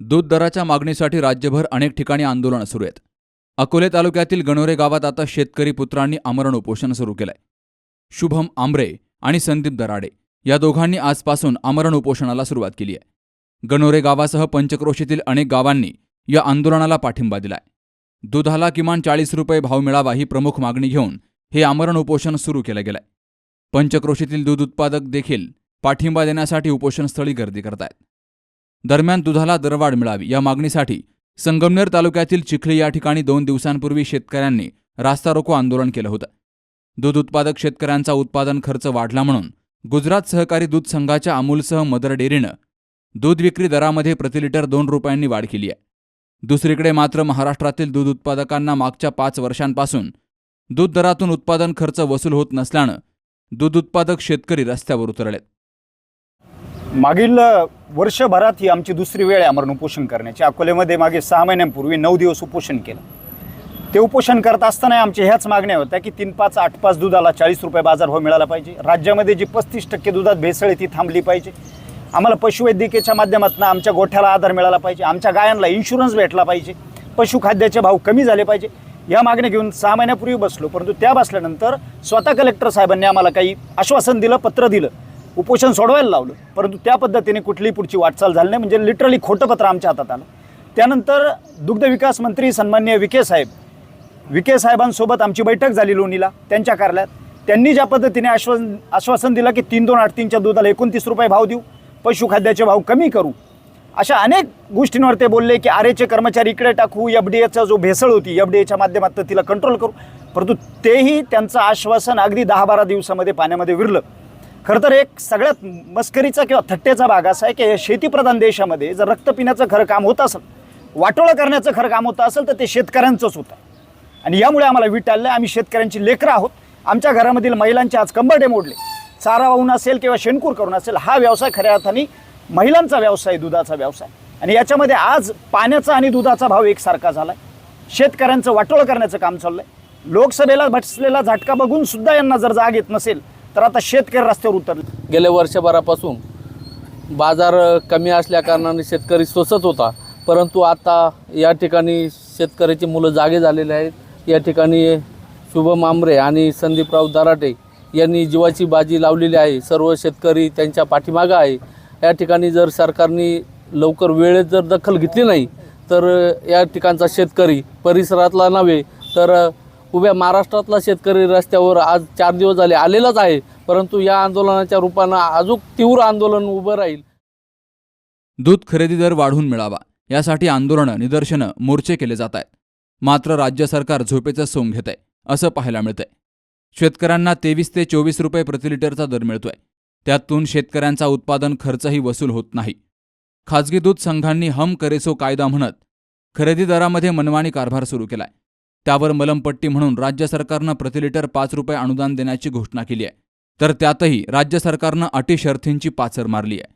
दूध दराच्या मागणीसाठी राज्यभर अनेक ठिकाणी आंदोलनं सुरू आहेत. अकोले तालुक्यातील गणोरे गावात आता शेतकरी पुत्रांनी आमरण उपोषण सुरू केलंय. शुभम आंब्रे आणि संदीप दराडे या दोघांनी आजपासून आमरण उपोषणाला सुरुवात केली आहे. गणोरे गावासह पंचक्रोशीतील अनेक गावांनी या आंदोलनाला पाठिंबा दिलाय. दुधाला किमान चाळीस रुपये भाव मिळावा ही प्रमुख मागणी घेऊन हे आमरण उपोषण सुरू केलं गेलंय. पंचक्रोशीतील दूध उत्पादक देखील पाठिंबा देण्यासाठी उपोषणस्थळी गर्दी करतायत. दरम्यान दुधाला दरवाढ मिळावी या मागणीसाठी संगमनेर तालुक्यातील चिखली या ठिकाणी दोन दिवसांपूर्वी शेतकऱ्यांनी रास्ता रोको आंदोलन केलं होतं. दूध उत्पादक शेतकऱ्यांचा उत्पादन खर्च वाढला म्हणून गुजरात सहकारी दूध संघाच्या अमूलसह मदर डेअरीनं दूध विक्री दरामध्ये प्रतिलिटर दोन रुपयांनी वाढ केली आहे. दुसरीकडे मात्र महाराष्ट्रातील दूध उत्पादकांना मागच्या पाच वर्षांपासून दूध दरातून उत्पादन खर्च वसूल होत नसल्यानं दूध उत्पादक शेतकरी रस्त्यावर उतरलेत. मागील वर्षभरात ही आमची दुसरी वेळ आहे आमरण उपोषण करण्याची. अकोल्यामध्ये मागे सहा महिन्यांपूर्वी नऊ दिवस उपोषण केलं. ते उपोषण करत असताना आमच्या ह्याच मागण्या होत्या की तीन पाच आठ पाच दुधाला चाळीस रुपये बाजारभाव मिळाला पाहिजे. राज्यामध्ये जी पस्तीस टक्के दुधात भेसळ आहे ती थांबली पाहिजे. आम्हाला पशुवैद्यकीच्या माध्यमातून आमच्या गोठ्याला आधार मिळाला पाहिजे. आमच्या गायांना इन्शुरन्स भेटला पाहिजे. पशुखाद्याचे भाव कमी झाले पाहिजे. या मागण्या घेऊन सहा महिन्यापूर्वी बसलो. परंतु त्या बसल्यानंतर स्वतः कलेक्टर साहेबांनी आम्हाला काही आश्वासन दिलं पत्र दिलं. उपोषण सोडवायला लावलं. परंतु त्या पद्धतीने कुठलीही पुढची वाटचाल झाली नाही. म्हणजे लिटरली खोटं पत्र आमच्या हातात आलं. त्यानंतर दुग्ध विकास मंत्री सन्मान्य विखे साहेब विखे साहेबांसोबत आमची बैठक झाली लोणीला त्यांच्या कार्यालयात. त्यांनी ज्या पद्धतीने आश्वासन आश्वासन दिलं की तीन दोन आठ तीनच्या दुधाला एकोणतीस रुपये भाव देऊ पशुखाद्याचे भाव कमी करू. अशा अनेक गोष्टींवर ते बोलले की आरेचे कर्मचारी इकडे टाकू एफ डी एचा जो भेसळ होती एफ डी एच्या माध्यमातून तिला कंट्रोल करू. परंतु तेही त्यांचं आश्वासन अगदी दहा बारा दिवसामध्ये पाण्यामध्ये विरलं. खरं तर एक सगळ्यात मस्करीचा किंवा थट्टेचा भाग असा आहे की शेतीप्रधान देशामध्ये जर रक्त पिण्याचं खरं काम होत असेल वाटोळं करण्याचं खरं काम होतं असेल तर ते शेतकऱ्यांचंच होतं. आणि यामुळे आम्हाला वीट आलं आम्ही शेतकऱ्यांची लेकरं आहोत. आमच्या घरामधील महिलांचे आज कंबरडे मोडले. चारा वाहून असेल किंवा शेणकूर करून असेल हा व्यवसाय खऱ्या अर्थाने महिलांचा व्यवसाय दुधाचा व्यवसाय. आणि याच्यामध्ये आज पाण्याचा आणि दुधाचा भाव एकसारखा झाला आहे शेतकऱ्यांचं वाटोळं करण्याचं काम चाललं आहे लोकसभेला बसलेला झटका बघून सुद्धा यांना जर जाग येत नसेल तर आता शेतकरी रस्त्यावर उतरले. गेल्या वर्षभरापासून बाजार कमी असल्याकारणाने शेतकरी सोसत होता. परंतु आता या ठिकाणी शेतकऱ्याची मुलं जागे झालेले आहेत. या ठिकाणी शुभम आंबरे आणि संदीपराव दराटे यांनी जीवाची बाजी लावलेली आहे. सर्व शेतकरी त्यांच्या पाठीमागं आहे. या ठिकाणी जर सरकारने लवकर वेळेत जर दखल घेतली नाही तर या ठिकाणचा शेतकरी परिसरातला नव्हे तर उभ्या महाराष्ट्रातला शेतकरी रस्त्यावर आज चार दिवस झाले आलेलाच आहे परंतु या आंदोलनाच्या रूपानं अजून तीव्र आंदोलन उभं राहील. दूध खरेदी दर वाढून मिळावा यासाठी आंदोलनं निदर्शनं मोर्चे केले जात आहेत. मात्र राज्य सरकार झोपेचं सोंग घेत आहे असं पाहायला मिळतंय. शेतकऱ्यांना तेवीस ते चोवीस रुपये प्रतिलिटरचा दर मिळतोय. त्यातून शेतकऱ्यांचा उत्पादन खर्चही वसूल होत नाही. खाजगी दूध संघांनी हम करेसो कायदा म्हणत खरेदी दरामध्ये मनमानी कारभार सुरू केलाय. त्यावर मलमपट्टी म्हणून राज्य सरकारनं प्रतिलिटर पाच रुपये अनुदान देण्याची घोषणा केली आहे. तर त्यातही राज्य सरकारनं अटी शर्थींची पाचर मारली आहे.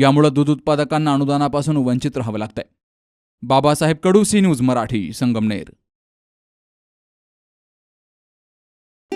यामुळं दूध उत्पादकांना अनुदानापासून वंचित राहावं लागतंय. Babasaheb Kadu C news Marathi Sangamner.